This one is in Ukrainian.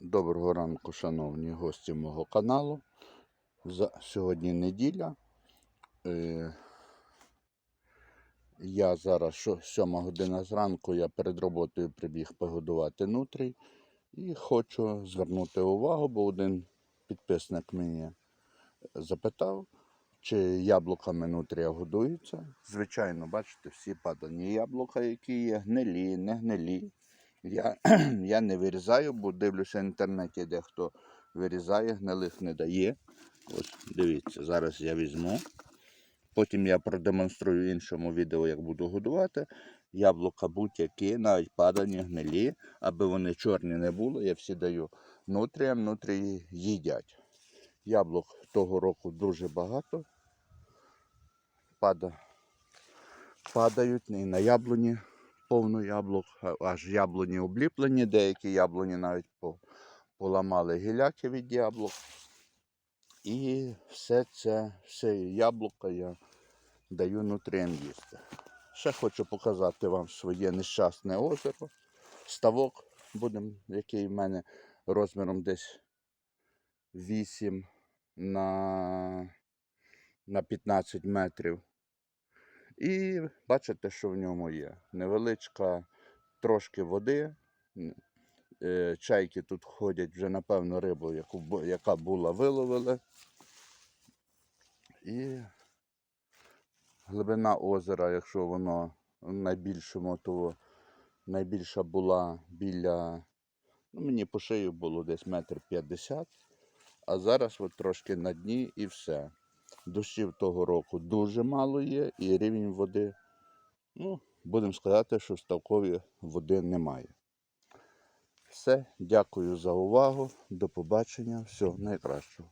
Доброго ранку, шановні гості мого каналу. За... Сьогодні неділя. Е... Я зараз що, 7 година зранку, я перед роботою прибіг погодувати нутрій. І хочу звернути увагу, бо один підписник мені запитав, чи яблуками нутрія годуються. Звичайно, бачите, всі падані яблука, які є, гнилі, не гнилі. Я, я не вирізаю, бо дивлюся в інтернеті, де хто вирізає, гнилих не дає. Ось дивіться, зараз я візьму. Потім я продемонструю іншому відео, як буду годувати. Яблука будь-які, навіть падані, гнилі, аби вони чорні не були, я всі даю нутріям, нутрії їдять. Яблук того року дуже багато. Пада, падають і на яблуні повно яблук, аж яблуні обліплені, деякі яблуні навіть поламали гіляки від яблук. І все це, все яблука я даю нутріям їсти. Ще хочу показати вам своє нещасне озеро, ставок, будем, який в мене розміром десь 8 на, на 15 метрів. І бачите, що в ньому є. Невеличка трошки води. Е, Чайки тут ходять вже, напевно, рибу, яку, яка була, виловили. І глибина озера, якщо воно найбільшому, то найбільша була біля, ну мені по шию було десь метр п'ятдесят, а зараз от трошки на дні і все. Дощів того року дуже мало є, і рівень води, ну, будемо сказати, що в ставкові води немає. Все, дякую за увагу. До побачення. Всього найкращого.